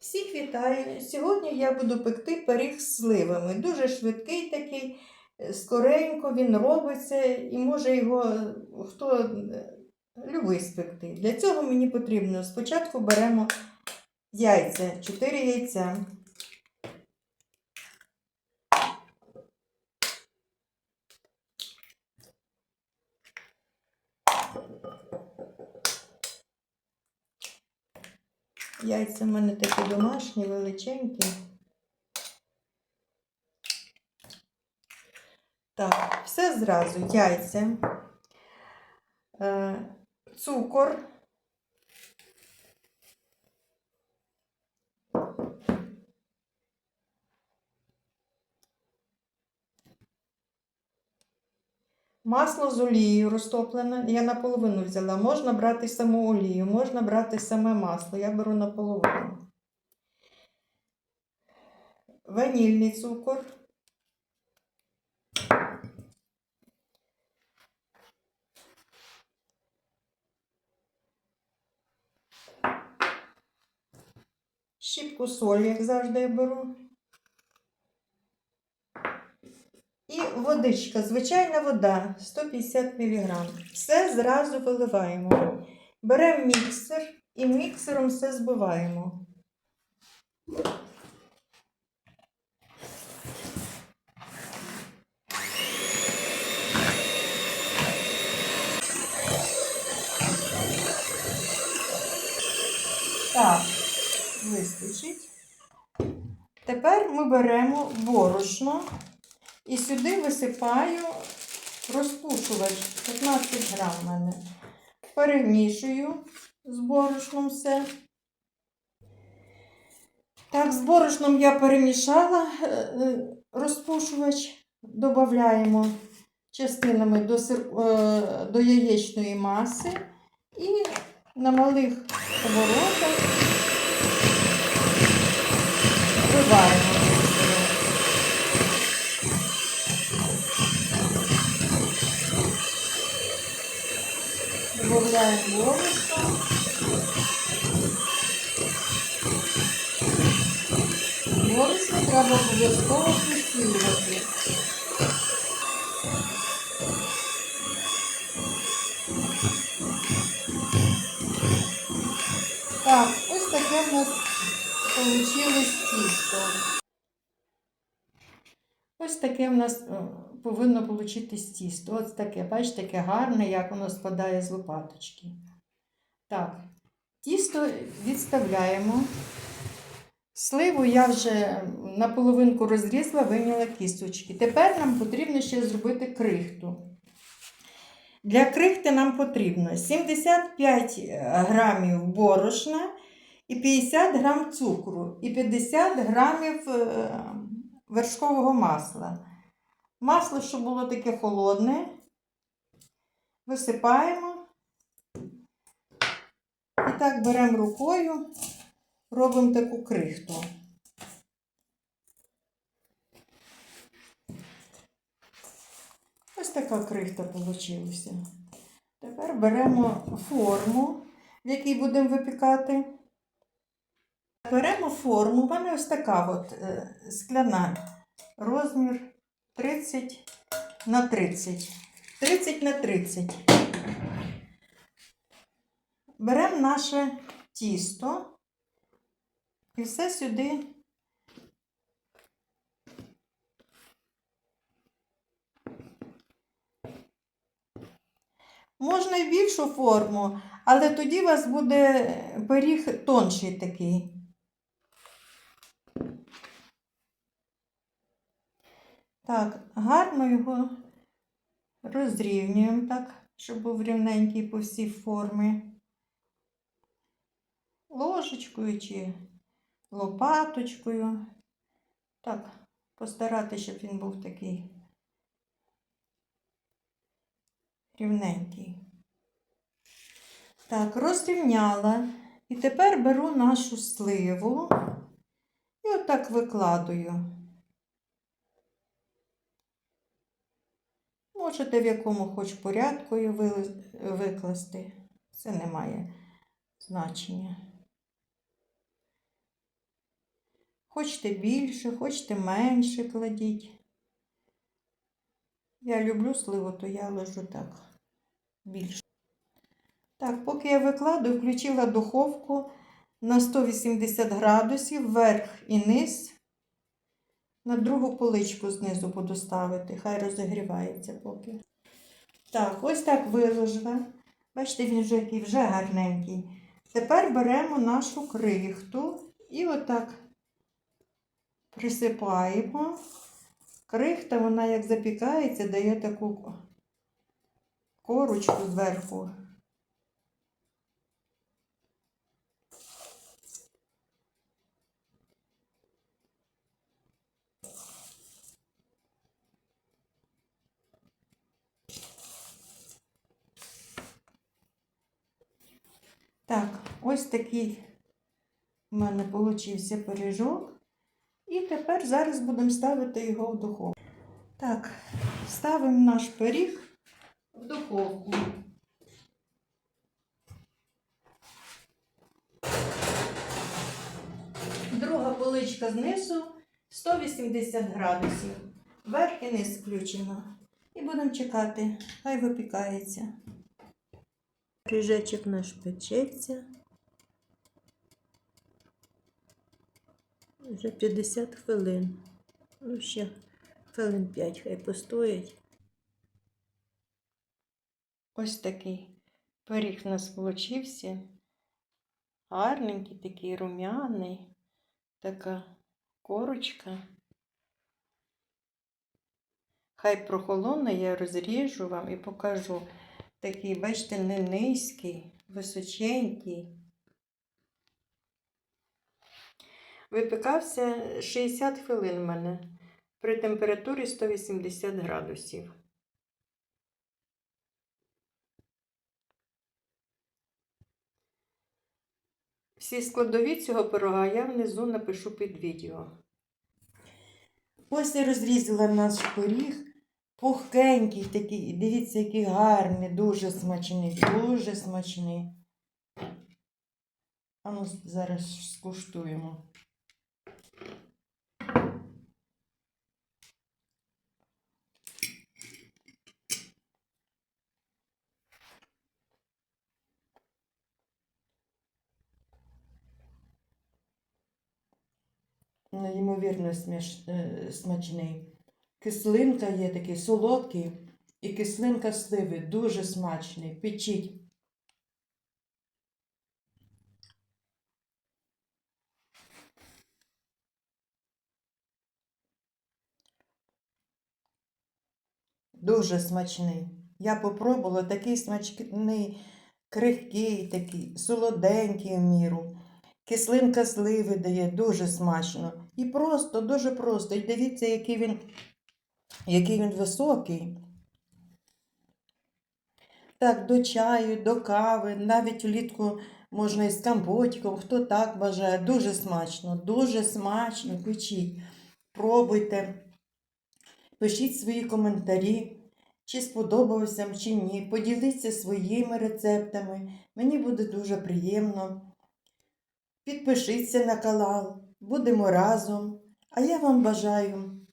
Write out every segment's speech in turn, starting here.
Всіх вітаю! Сьогодні я буду пекти пиріг з сливами. Дуже швидкий такий, е, скоренько він робиться і може його е, хто е, любить спекти. Для цього мені потрібно спочатку беремо яйця, 4 яйця. Яйця в мене такі домашні, величенькі. Так, все зразу. Яйця, е, цукор. Масло з олією розтоплене. Я наполовину взяла. Можна брати саму олію, можна брати саме масло. Я беру наполовину. Ванільний цукор. Щіпку солі, як завжди я беру. І водичка, звичайна вода 150 мг. Все зразу виливаємо. Беремо міксер і міксером все збиваємо. Так, вистачить. Тепер ми беремо борошно. І сюди висипаю розпушувач 15 грам в мене. Перемішую з борошном все. Так, з борошном я перемішала е, е, розпушувач, додаємо частинами до, сир, е, до яєчної маси і на малих оборотах виваримо. цей сирок. Добавляємо борошно. Борошно треба обов'язково присілювати. Так, ось таке в нас вийшло тісто. Ось таке в нас е, повинно получитись тісто. Ось таке, бачите, таке гарне, як воно спадає з лопаточки. Так, тісто відставляємо. Сливу я вже наполовинку розрізала, вийняла кісточки. Тепер нам потрібно ще зробити крихту. Для крихти нам потрібно 75 грамів борошна і 50 грам цукру, і 50 грамів е, вершкового масла. Масло, щоб було таке холодне, висипаємо. І так беремо рукою, робимо таку крихту. Ось така крихта вийшла. Тепер беремо форму, в якій будемо випікати. Беремо форму, у мене ось така от е, скляна розмір 30 на 30. 30 на 30. Беремо наше тісто і все сюди. Можна і більшу форму, але тоді у вас буде пиріг тонший такий. Так, гарно його розрівнюємо так, щоб був рівненький по всій формі. Ложечкою чи лопаточкою. Так, постаратися, щоб він був такий рівненький. Так, розрівняла. І тепер беру нашу сливу і отак викладую. Можете в якому хоч порядку її викласти. Це не має значення. Хочете більше, хочете менше кладіть. Я люблю сливу, то я ложу так більше. Так, поки я викладу, включила духовку на 180 градусів, верх і низ. На другу поличку знизу буду ставити, хай розігрівається поки. Так, ось так виложила. Бачите, він вже який вже гарненький. Тепер беремо нашу крихту і отак присипаємо. Крихта, вона як запікається, дає таку корочку зверху. Так, ось такий у мене получився пиріжок. І тепер зараз будемо ставити його в духовку. Так, ставимо наш пиріг в духовку. Друга поличка знизу 180 градусів. Верх і низ включено. І будемо чекати, хай випікається. Пиріжечок наш печеться. Вже 50 хвилин. Ну, ще хвилин 5 хай постоять. Ось такий пиріг у нас получився. Гарненький, такий рум'яний, така корочка. Хай прохолоне, я розріжу вам і покажу. Такий, бачите, не низький, височенький. Випікався 60 хвилин у мене при температурі 180 градусів. Всі складові цього пирога я внизу напишу під відео. Ось я розрізала наш пиріг. Пухкенький такий. Дивіться, який гарний, дуже смачний, дуже смачний. А ну зараз скуштуємо. Неймовірно сміш... е, смачний. Кислинка є такий солодкий і кислинка сливи дуже смачний. Печіть. Дуже смачний. Я попробувала такий смачний, крихкий, такий, солоденький в міру. Кислинка сливи дає дуже смачно. І просто, дуже просто. І дивіться, який він, який він високий. Так, до чаю, до кави, навіть влітку можна із компотиком, хто так бажає. Дуже смачно, дуже смачно. Печіть. Пробуйте. Пишіть свої коментарі, чи сподобалося вам, чи ні. Поділіться своїми рецептами. Мені буде дуже приємно. Підпишіться на канал, будемо разом. А я вам бажаю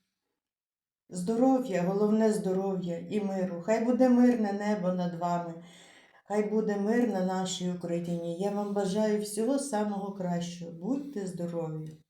здоров'я, головне здоров'я і миру. Хай буде мирне небо над вами, хай буде мир на нашій Україні. Я вам бажаю всього самого кращого. Будьте здорові!